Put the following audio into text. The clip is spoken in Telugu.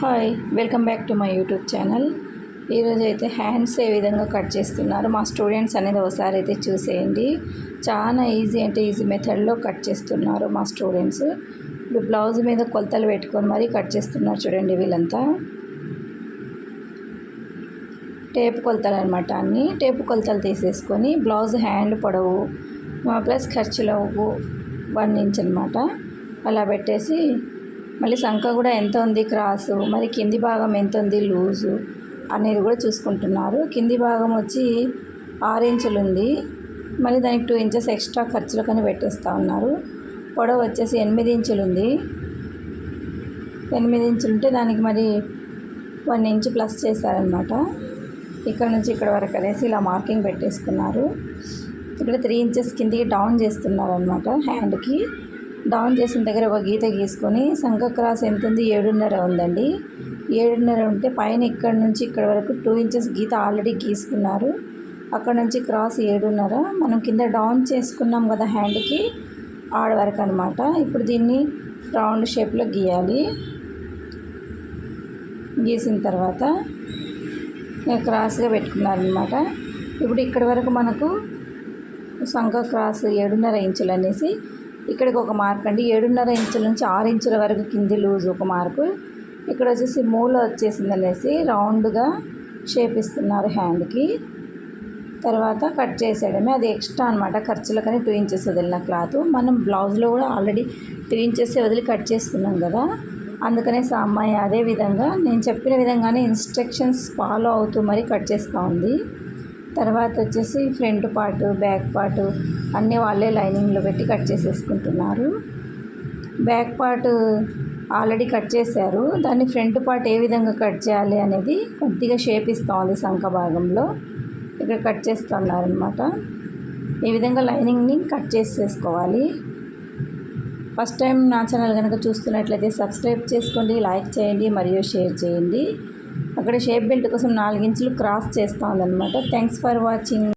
Hi welcome back to my YouTube channel ఈరోజు అయితే హ్యాండ్స్ ఏ విధంగా కట్ చేస్తున్నారు? మా స్టూడెంట్స్ అనేది ఒకసారి అయితే చూసేయండి. చాలా ఈజీ అంటే ఈజీ మెథడ్లో కట్ చేస్తున్నారు మా స్టూడెంట్స్ ఇప్పుడు బ్లౌజ్ మీద కొలతలు పెట్టుకొని మరీ కట్ చేస్తున్నారు చూడండి వీళ్ళంతా. టేప్ కొలతలు అనమాట అన్నీ. టేప్ కొలతలు తీసేసుకొని బ్లౌజ్ హ్యాండ్ పొడవు ప్లస్ ఖర్చులో వన్ ఇంచ్ అనమాట అలా పెట్టేసి మళ్ళీ సంఖ కూడా ఎంత ఉంది క్రాసు? మరి కింది భాగం ఎంత ఉంది లూజు? అనేది కూడా చూసుకుంటున్నారు. కింది భాగం వచ్చి ఆరు ఇంచులు ఉంది. మళ్ళీ దానికి టూ ఇంచెస్ ఎక్స్ట్రా ఖర్చులు కానీ పెట్టేస్తూ ఉన్నారు. పొడవు వచ్చేసి ఎనిమిది ఇంచులు ఉంది. ఎనిమిది ఇంచులు ఉంటే దానికి మరి వన్ ఇంచ్ ప్లస్ చేశారనమాట ఇక్కడ నుంచి ఇక్కడ వరకు అనేసి ఇలా మార్కింగ్ పెట్టేసుకున్నారు. ఇక్కడ త్రీ ఇంచెస్ కిందికి డౌన్ చేస్తున్నారు అనమాట హ్యాండ్కి డౌన్ చేసిన దగ్గర ఒక గీత గీసుకొని సంఖ క్రాస్ ఎంత ఉంది ఏడున్నర ఉందండి. ఏడున్నర ఉంటే పైన ఇక్కడ నుంచి ఇక్కడ వరకు టూ ఇంచెస్ గీత ఆల్రెడీ గీసుకున్నారు. అక్కడ నుంచి క్రాస్ ఏడున్నర. మనం కింద డౌన్ చేసుకున్నాం కదా హ్యాండ్కి ఆడ వరకు అనమాట ఇప్పుడు దీన్ని రౌండ్ షేప్లో గీయాలి. గీసిన తర్వాత క్రాస్గా పెట్టుకున్నారనమాట ఇప్పుడు ఇక్కడ వరకు మనకు సంఖ క్రాస్ ఏడున్నర ఇంచులు అనేసి ఇక్కడికి ఒక మార్క్ అండి. ఏడున్నర ఇంచుల నుంచి ఆరు ఇంచుల వరకు కింది లూజ్ ఒక మార్కు. ఇక్కడ వచ్చేసి మూల వచ్చేసింది అనేసి రౌండ్గా షేప్ ఇస్తున్నారు హ్యాండ్కి. తర్వాత కట్ చేసేయడమే. అది ఎక్స్ట్రా అనమాట ఖర్చులకని టూ ఇంచెస్ వదిలిన క్లాత్. మనం బ్లౌజ్లో కూడా ఆల్రెడీ త్రీ ఇంచెస్ వదిలి కట్ చేసుకున్నాం కదా. అందుకనేసి ఆ అమ్మాయి అదే విధంగా నేను చెప్పిన విధంగానే ఇన్స్ట్రక్షన్స్ ఫాలో అవుతూ మరీ కట్ చేస్తూ ఉంది. తర్వాత వచ్చేసి ఫ్రంట్ పార్ట్ బ్యాక్ పార్ట్ అన్నీ వాళ్ళే లైనింగ్లో పెట్టి కట్ చేసేసుకుంటున్నారు. బ్యాక్ పార్ట్ ఆల్రెడీ కట్ చేశారు. దాన్ని ఫ్రంట్ పార్ట్ ఏ విధంగా కట్ చేయాలి అనేది కొద్దిగా షేప్ ఇస్తూ సంఖ భాగంలో. ఇక్కడ కట్ చేస్తున్నారనమాట ఈ విధంగా లైనింగ్ని కట్ చేసేసుకోవాలి. ఫస్ట్ టైం నా ఛానల్ కనుక చూస్తున్నట్లయితే సబ్స్క్రైబ్ చేసుకోండి లైక్ చేయండి మరియు షేర్ చేయండి. అక్కడ షేప్ బెల్ట్ కోసం నాలుగు ఇంచులు క్రాస్ చేస్తూ థ్యాంక్స్ ఫర్ వాచింగ్